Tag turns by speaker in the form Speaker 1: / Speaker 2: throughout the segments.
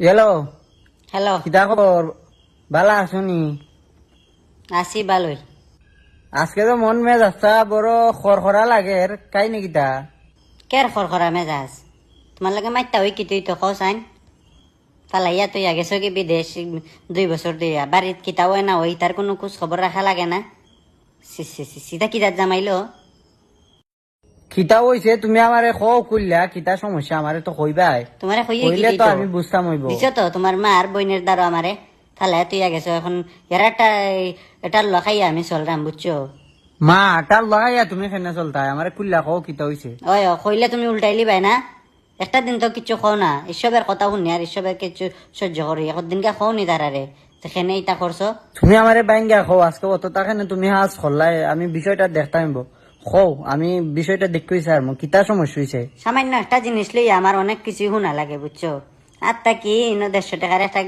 Speaker 1: Hello
Speaker 2: hello
Speaker 1: কিতা খবর বালা আসুনি
Speaker 2: আছি ভালোই।
Speaker 1: আজকে তো মন মেজ আসতা বড় খরখরা লাগে কাই নাকি তা
Speaker 2: কের খরখরা মেজাজ তোমার লগে মাইতা হই কি তুই তো খাও চাইন? পালাইয়া তুই আগে কি বিদেশ দুই বছর দিয়া বাড়িত কিতাও না ওই তার কোনো খোঁজ খবর রাখা লাগে না? সিধা কিতাত জামাইলো।
Speaker 1: কিতা হইছে তুমি আমারে খ খুললা কিতা সমস্যা আমারে তো কইবাই
Speaker 2: তোমারে কইয়ে
Speaker 1: কইলে তো আমি বুঝতাম হইব।
Speaker 2: দিছ তো তোমার মা আর বইনের দ্বারা আমারে তাহলে তুই আগে এখন এরা একটা এটা লখাইয়া আমি চলরাম বুঝছ
Speaker 1: মা আটার লগাইয়া তুমি খেনে চলতা আমারে খুললা খ কিতা হইছে
Speaker 2: ওই কইলে তুমি উল্টাইলি পাই না? একটা দিন তো কিছু খাও না। ঈশ্বরের কথা শুনি আর ঈশ্বরের কিছু সহ্য করি এখন দিনকে খাও নি তারারে সেখানে ইটা করছ
Speaker 1: তুমি আমারে বাইঙ্গা খো আজকে অত টাকা তুমি হাজ খরলাই আমি বিষয়টা দেখতাম খো আমি বিষয়টা দেখতে আর মো কিতা সমস্যা হইছে।
Speaker 2: সামান্য একটা জিনিস লই আমার অনেক কিছু শুনা লাগে বুঝছ? আর কি ইনো দেড়শো টাকার একটা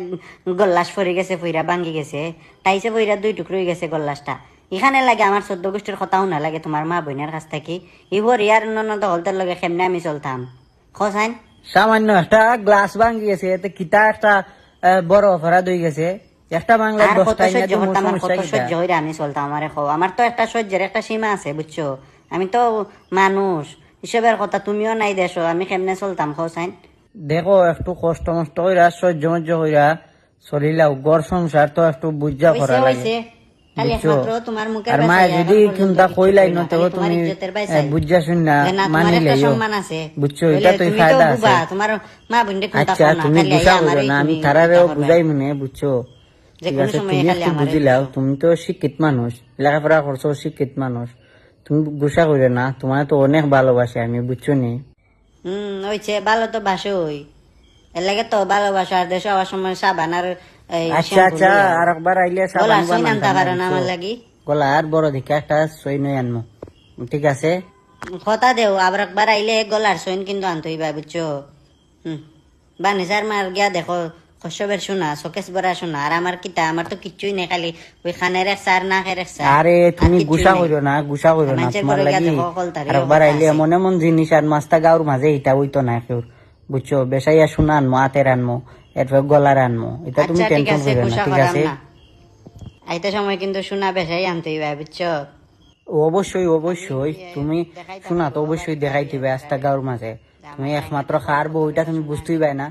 Speaker 2: গল্লাস পরে গেছে ফইরা ভাঙ্গি গেছে। তাইছে ফইরা দুই টুকরো হয়ে গেছে গল্লাসটা। এখানে লাগে আমার চোদ্দ গোষ্ঠীর কথা শুনা লাগে তোমার মা বোনের কাছ থেকে। ইবর ইয়ার ননদ হলতার লগে কেমনে আমি চলতাম? খসাইন
Speaker 1: সামান্য একটা গ্লাস ভাঙ্গি গেছে এতে কিতা একটা বড় অপরাধ হয়ে গেছে। একটা বাংলা দশটা ইংরেজি
Speaker 2: সহ্য হইরা আমি চলতাম আমারে খাও আমার তো একটা সহ্যের একটা সীমা আছে বুঝছ? আমি তো মানুষ। হিসেবের কথা তুমিও নাই দেশো আমি কেমনে চলতাম খসাইন
Speaker 1: দেখো একটু কষ্ট মষ্ট হইরা সহ্য মহ্য হইরা চলিলাও গড় সংসার তো একটু বুঝা করা লাগে আর মা যদি কইলাই না
Speaker 2: তোমার
Speaker 1: তুমি। বুঝা শুন না মানি লইও। বুঝছ এটা তো ফায়দা আছে। আচ্ছা তুমি
Speaker 2: খালি
Speaker 1: বুঝা
Speaker 2: আইয়া
Speaker 1: না আমি তারারেও বুঝাই। মনে বুঝছ?
Speaker 2: যে কোনো সময়
Speaker 1: তুমি
Speaker 2: খালি
Speaker 1: একটু বুঝিলাও তুমি তো শিক্ষিত মানুষ লেখাপড়া করছ শিক্ষিত মানুষ তুমি গুসা করে না তোমার তো অনেক ভালোবাসে আমি বুঝছ নি?
Speaker 2: হুম ওইছে ভালো তো বাসোই। এর লাগে তো ভালোবাসা আর দেশে আবার সময় সাবান আর
Speaker 1: আচ্ছা আচ্ছা আর একবার আইলে সাবান বানান
Speaker 2: পারো না আমার লাগি।
Speaker 1: গলা আর বড় দিকে একটা সই নই আনমো ঠিক আছে?
Speaker 2: কথা দেও আবার একবার আইলে গলার সইন কিন্তু আনতে হইবা বুঝছ? হুম বানিসার মার গিয়া দেখো কশ্যবের শোনা শোকেশ বরা শোনা আর আমার কিতা আমার তো কিচ্ছুই নেই খালি। ওই খানের এক সার না খের এক সার
Speaker 1: আরে তুমি গুসা
Speaker 2: নাই।
Speaker 1: করো না গুসা করো না তোমার লাগি।
Speaker 2: দেখো কলতারে
Speaker 1: আর একবার
Speaker 2: অবস্থা
Speaker 1: আইলে
Speaker 2: আছে।
Speaker 1: এমন এমন জিনিস আর মাস্তা গাঁর মাঝে হইতো না কেউ বুঝছ বেসাইয়া শোনা আনমো হাতের আনমো এরপর গলার আনমো এটা তুমি
Speaker 2: আচ্ছা
Speaker 1: টেনশন করো না ঠিক আছে?
Speaker 2: আইতে সময় কিন্তু শোনা বেশাই আনতে হইবা বুঝছ
Speaker 1: অবশ্যই অবশ্যই তুমি শোনা তো অবশ্যই দেখাই দিবে আস্তা গাঁর মাঝে তুমি একমাত্র খার বউটা তুমি বুঝতেই পাই না।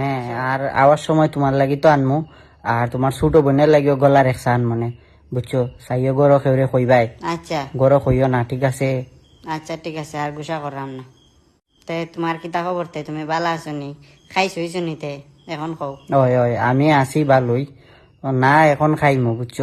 Speaker 1: হ্যাঁ আর আওয়ার সময় তোমার লাগি তো আনমু আর তোমার ছোট বোনের লাগিও গলা আন মানে বুঝছ? সাইও গরো খেউরে কইবাই
Speaker 2: আচ্ছা।
Speaker 1: গরো কইও না ঠিক আছে?
Speaker 2: আচ্ছা ঠিক আছে আর গুসা করাম না। তে তোমার কিতা খবর তে? তুমি ভালো আছো নি খাইছো নি তে এখন কও।
Speaker 1: ওই ওই আমি আছি ভালোই না এখন খাইমু বুঝছ?